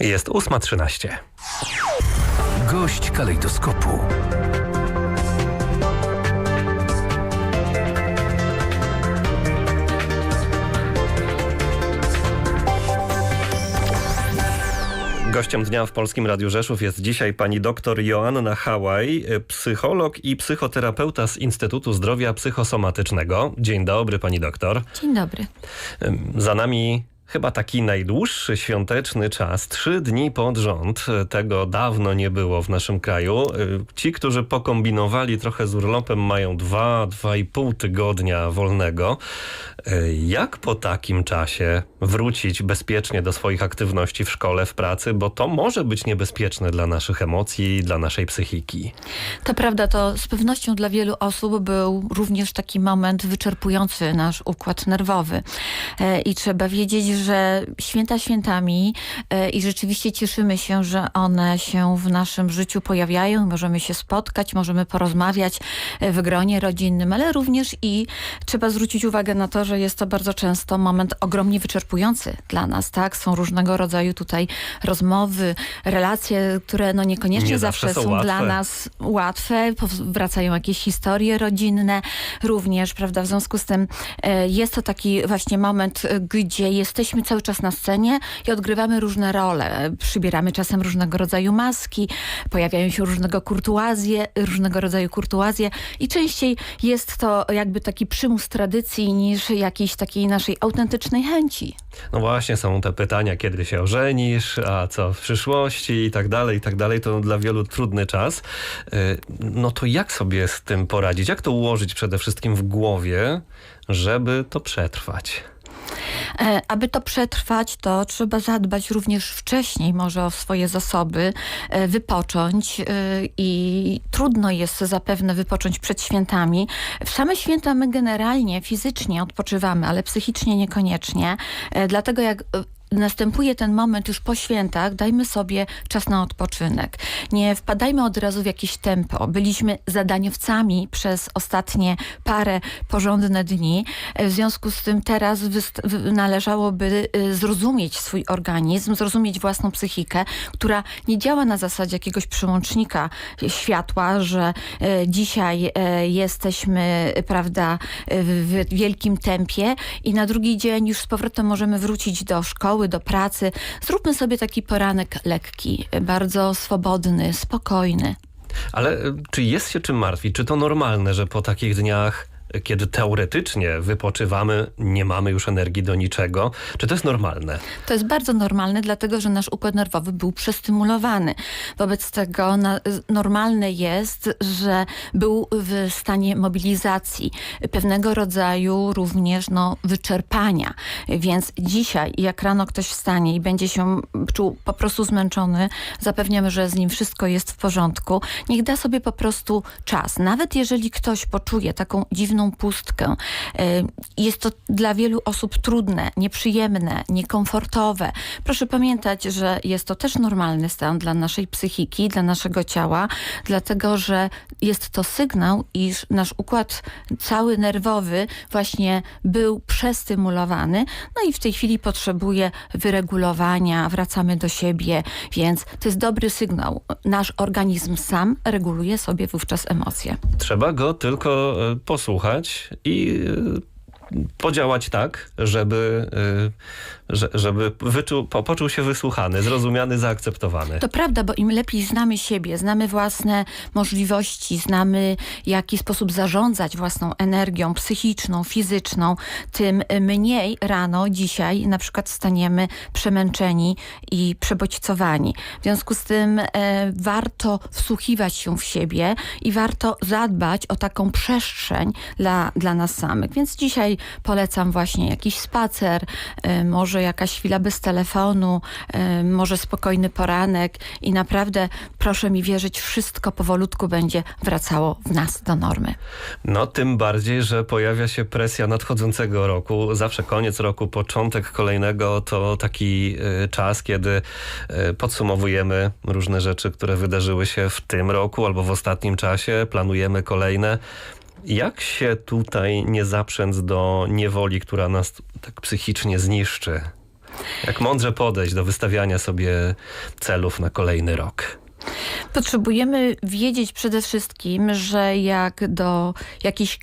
Jest 8.13. Gość kalejdoskopu. Gościem dnia w Polskim Radiu Rzeszów jest dzisiaj pani dr Joanna Hałaj, psycholog i psychoterapeuta z Instytutu Zdrowia Psychosomatycznego. Dzień dobry pani doktor. Dzień dobry. Za nami chyba taki najdłuższy świąteczny czas. Trzy dni pod rząd. Tego dawno nie było w naszym kraju. Ci, którzy pokombinowali trochę z urlopem, mają dwa, dwa i pół tygodnia wolnego. Jak po takim czasie wrócić bezpiecznie do swoich aktywności w szkole, w pracy, bo to może być niebezpieczne dla naszych emocji, dla naszej psychiki. To prawda, to z pewnością dla wielu osób był również taki moment wyczerpujący nasz układ nerwowy. E, I trzeba wiedzieć, że święta świętami e, i rzeczywiście cieszymy się, że one się w naszym życiu pojawiają. Możemy się spotkać, możemy porozmawiać e, w gronie rodzinnym, ale również i trzeba zwrócić uwagę na to, że jest to bardzo często moment ogromnie wyczerpujący dla nas, tak? Są różnego rodzaju tutaj rozmowy, relacje, które no niekoniecznie Nie zawsze, zawsze są dla nas łatwe. Wracają jakieś historie rodzinne również, prawda? W związku z tym e, jest to taki właśnie moment, gdzie jesteśmy cały czas na scenie i odgrywamy różne role. Przybieramy czasem różnego rodzaju maski, pojawiają się różnego kurtuazje, różnego rodzaju kurtuazje i częściej jest to jakby taki przymus tradycji niż jakiejś takiej naszej autentycznej chęci. No właśnie, są te pytania, kiedy się ożenisz, a co w przyszłości i tak dalej, i tak dalej. To dla wielu trudny czas. Y, No to jak sobie z tym poradzić? Jak to ułożyć przede wszystkim w głowie, żeby to przetrwać? E, Aby to przetrwać, to trzeba zadbać również wcześniej może o swoje zasoby, e, wypocząć e, i trudno jest zapewne wypocząć przed świętami. W same święta my generalnie fizycznie odpoczywamy, ale psychicznie niekoniecznie. Dlatego jak następuje ten moment już po świętach, dajmy sobie czas na odpoczynek. Nie wpadajmy od razu w jakieś tempo. Byliśmy zadaniowcami przez ostatnie parę porządne dni. E, W związku z tym teraz należałoby y, zrozumieć swój organizm, zrozumieć własną psychikę, która nie działa na zasadzie jakiegoś przełącznika światła, że e, dzisiaj e, jesteśmy, e, prawda, e, w wielkim tempie i na drugi dzień już z powrotem możemy wrócić do szkoły, do pracy. Zróbmy sobie taki poranek lekki, bardzo swobodny, spokojny. Ale y, czy jest się czym martwić? Czy to normalne, że po takich dniach, kiedy teoretycznie wypoczywamy, nie mamy już energii do niczego? Czy to jest normalne? To jest bardzo normalne, dlatego że nasz układ nerwowy był przestymulowany. Wobec tego na, normalne jest, że był w stanie mobilizacji, pewnego rodzaju również no, wyczerpania. Więc dzisiaj, jak rano ktoś wstanie i będzie się czuł po prostu zmęczony, zapewniamy, że z nim wszystko jest w porządku. Niech da sobie po prostu czas. Nawet jeżeli ktoś poczuje taką dziwną pustkę, y, jest to dla wielu osób trudne, nieprzyjemne, niekomfortowe. Proszę pamiętać, że jest to też normalny stan dla naszej psychiki, dla naszego ciała, dlatego że jest to sygnał, iż nasz układ cały nerwowy właśnie był przestymulowany, no i w tej chwili potrzebuje wyregulowania, wracamy do siebie, więc to jest dobry sygnał. Nasz organizm sam reguluje sobie wówczas emocje. Trzeba go tylko y, posłuchać i y, podziałać tak, żeby, y, że- żeby wyczuł, po- poczuł się wysłuchany, zrozumiany, zaakceptowany. To prawda, bo im lepiej znamy siebie, znamy własne możliwości, znamy w jaki sposób zarządzać własną energią psychiczną, fizyczną, tym mniej rano dzisiaj na przykład staniemy przemęczeni i przebodźcowani. W związku z tym e, warto wsłuchiwać się w siebie i warto zadbać o taką przestrzeń dla, dla nas samych. Więc dzisiaj polecam właśnie jakiś spacer, e, może jakaś chwila bez telefonu, e, może spokojny poranek i naprawdę proszę mi wierzyć, wszystko powolutku będzie wracało w nas do normy. No tym bardziej, że pojawia się presja nadchodzącego roku. Zawsze koniec roku, początek kolejnego to taki y, czas, kiedy y, podsumowujemy różne rzeczy, które wydarzyły się w tym roku albo w ostatnim czasie. Planujemy kolejne. Jak się tutaj nie zaprzęc do niewoli, która nas tak psychicznie zniszczy? Jak mądrze podejść do wystawiania sobie celów na kolejny rok? Potrzebujemy wiedzieć przede wszystkim, że jak do jakiejś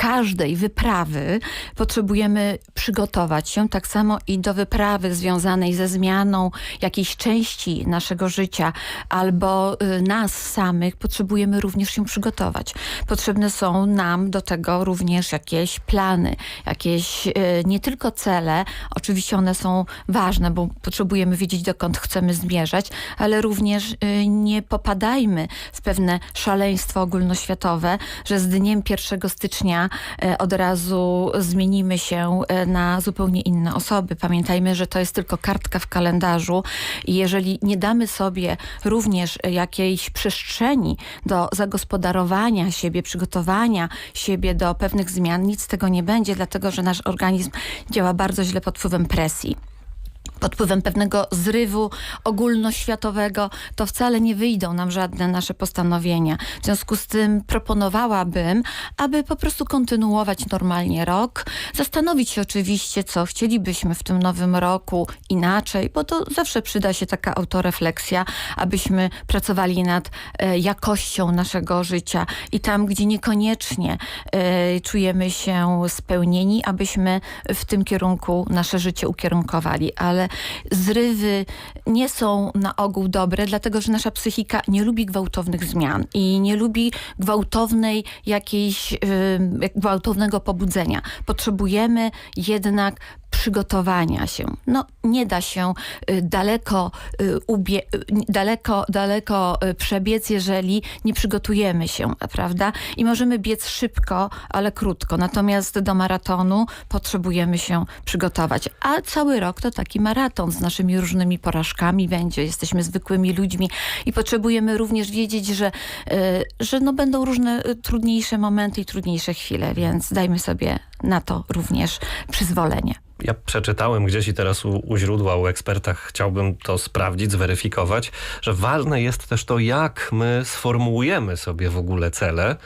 każdej wyprawy potrzebujemy przygotować się, tak samo i do wyprawy związanej ze zmianą jakiejś części naszego życia albo y, nas samych potrzebujemy również się przygotować. Potrzebne są nam do tego również jakieś plany, jakieś y, nie tylko cele, oczywiście one są ważne, bo potrzebujemy wiedzieć dokąd chcemy zmierzać, ale również y, nie popadajmy w pewne szaleństwo ogólnoświatowe, że z dniem 1 stycznia od razu zmienimy się e, na zupełnie inne osoby. Pamiętajmy, że to jest tylko kartka w kalendarzu i jeżeli nie damy sobie również jakiejś przestrzeni do zagospodarowania siebie, przygotowania siebie do pewnych zmian, nic z tego nie będzie, dlatego że nasz organizm działa bardzo źle pod wpływem presji pod wpływem pewnego zrywu ogólnoświatowego, to wcale nie wyjdą nam żadne nasze postanowienia. W związku z tym proponowałabym, aby po prostu kontynuować normalnie rok, zastanowić się oczywiście, co chcielibyśmy w tym nowym roku inaczej, bo to zawsze przyda się taka autorefleksja, abyśmy pracowali nad e, jakością naszego życia i tam, gdzie niekoniecznie e, czujemy się spełnieni, abyśmy w tym kierunku nasze życie ukierunkowali, ale zrywy nie są na ogół dobre, dlatego że nasza psychika nie lubi gwałtownych zmian i nie lubi gwałtownej jakiejś, y, gwałtownego pobudzenia. Potrzebujemy jednak przygotowania się. No, nie da się y, daleko, y, ubie, y, daleko, daleko przebiec, jeżeli nie przygotujemy się, prawda? I możemy biec szybko, ale krótko. Natomiast do maratonu potrzebujemy się przygotować. A cały rok to taki maraton z naszymi różnymi porażkami będzie. Jesteśmy zwykłymi ludźmi i potrzebujemy również wiedzieć, że, y, że no będą różne y, trudniejsze momenty i trudniejsze chwile, więc dajmy sobie na to również przyzwolenie. Ja przeczytałem gdzieś i teraz u, u źródła, u eksperta chciałbym to sprawdzić, zweryfikować, że ważne jest też to, jak my sformułujemy sobie w ogóle cele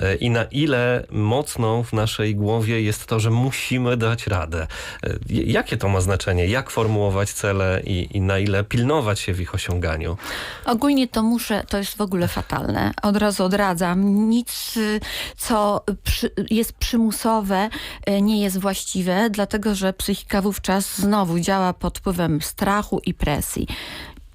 e, i na ile mocno w naszej głowie jest to, że musimy dać radę. E, Jakie to ma znaczenie? Jak formułować cele i, i na ile pilnować się w ich osiąganiu? Ogólnie to muszę, to jest w ogóle fatalne. Od razu odradzam. Nic, y, co przy, jest przymusowe, y, nie jest właściwe, dlatego że psychika wówczas znowu działa pod wpływem strachu i presji.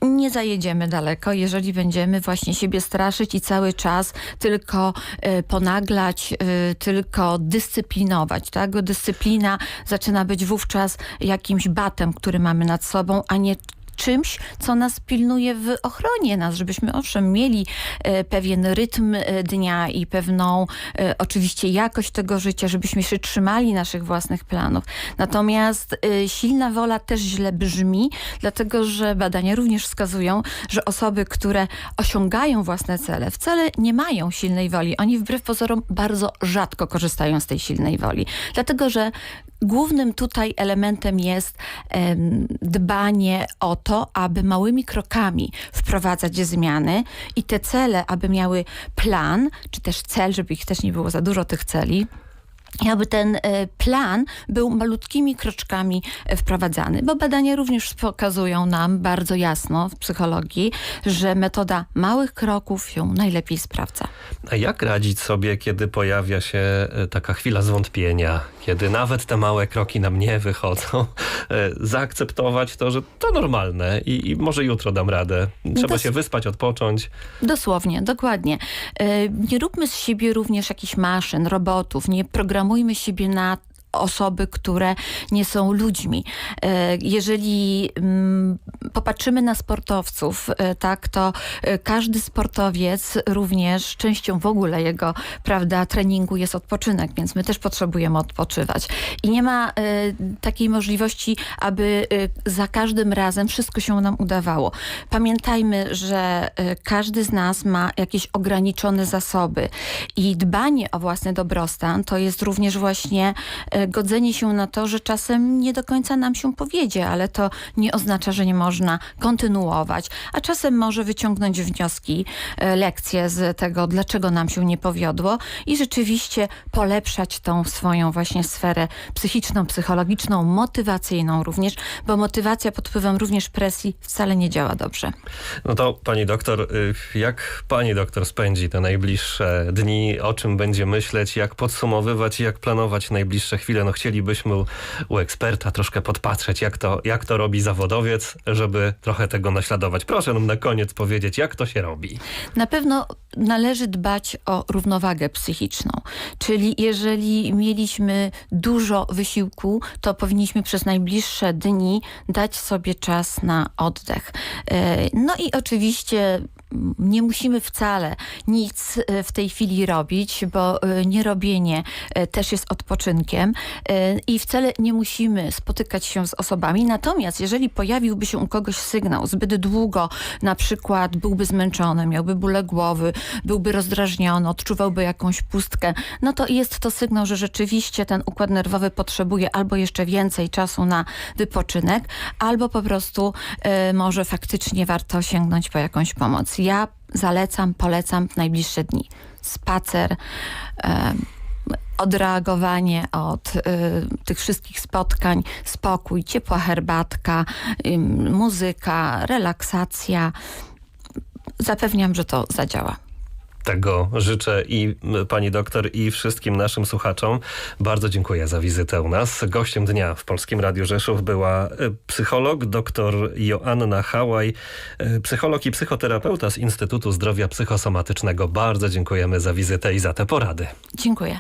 Nie zajedziemy daleko, jeżeli będziemy właśnie siebie straszyć i cały czas tylko y, ponaglać, y, tylko dyscyplinować. Tak? Dyscyplina zaczyna być wówczas jakimś batem, który mamy nad sobą, a nie czymś, co nas pilnuje w ochronie nas, żebyśmy owszem mieli e, pewien rytm e, dnia i pewną e, oczywiście jakość tego życia, żebyśmy się trzymali naszych własnych planów. Natomiast silna wola też źle brzmi, dlatego że badania również wskazują, że osoby, które osiągają własne cele, wcale nie mają silnej woli. Oni wbrew pozorom bardzo rzadko korzystają z tej silnej woli. Dlatego, że Głównym tutaj elementem jest dbanie o to, aby małymi krokami wprowadzać zmiany i te cele, aby miały plan, czy też cel, żeby ich też nie było za dużo tych celi, aby ten e, plan był malutkimi kroczkami e, wprowadzany, bo badania również pokazują nam bardzo jasno w psychologii, że metoda małych kroków się najlepiej sprawdza. A jak radzić sobie, kiedy pojawia się e, taka chwila zwątpienia, kiedy nawet te małe kroki nam nie wychodzą? Zaakceptować to, że to normalne i, i może jutro dam radę. Trzeba Dos- się wyspać, odpocząć. Dosłownie, dokładnie. Nie róbmy z siebie również jakichś maszyn, robotów, nie programujmy siebie na osoby, które nie są ludźmi. E, Jeżeli mm, popatrzymy na sportowców, e, tak, to e, każdy sportowiec również częścią w ogóle jego, prawda, treningu jest odpoczynek, więc my też potrzebujemy odpoczywać. I nie ma takiej możliwości, aby za każdym razem wszystko się nam udawało. Pamiętajmy, że każdy z nas ma jakieś ograniczone zasoby i dbanie o własny dobrostan to jest również właśnie godzenie się na to, że czasem nie do końca nam się powiedzie, ale to nie oznacza, że nie można kontynuować, a czasem może wyciągnąć wnioski, e, lekcje z tego, dlaczego nam się nie powiodło i rzeczywiście polepszać tą swoją właśnie sferę psychiczną, psychologiczną, motywacyjną również, bo motywacja pod wpływem również presji wcale nie działa dobrze. No to pani doktor, y, jak pani doktor spędzi te najbliższe dni, o czym będzie myśleć, jak podsumowywać, jak planować najbliższe chwile? No chcielibyśmy u, eksperta troszkę podpatrzeć, jak to, jak to robi zawodowiec, żeby trochę tego naśladować. Proszę nam na koniec powiedzieć, jak to się robi. Na pewno należy dbać o równowagę psychiczną, czyli jeżeli mieliśmy dużo wysiłku, to powinniśmy przez najbliższe dni dać sobie czas na oddech. E, No i oczywiście nie musimy wcale nic e, w tej chwili robić, bo e, nierobienie e, też jest odpoczynkiem i wcale nie musimy spotykać się z osobami. Natomiast jeżeli pojawiłby się u kogoś sygnał zbyt długo, na przykład byłby zmęczony, miałby bóle głowy, byłby rozdrażniony, odczuwałby jakąś pustkę, no to jest to sygnał, że rzeczywiście ten układ nerwowy potrzebuje albo jeszcze więcej czasu na wypoczynek, albo po prostu może faktycznie warto sięgnąć po jakąś pomoc. Ja zalecam, polecam w najbliższe dni spacer, e, odreagowanie od y, tych wszystkich spotkań, spokój, ciepła herbatka, muzyka, relaksacja. Zapewniam, że to zadziała. Tego życzę i pani doktor, i wszystkim naszym słuchaczom. Bardzo dziękuję za wizytę u nas. Gościem dnia w Polskim Radiu Rzeszów była e, psycholog dr Joanna Hałaj, e, psycholog i psychoterapeuta z Instytutu Zdrowia Psychosomatycznego. Bardzo dziękujemy za wizytę i za te porady. Dziękuję.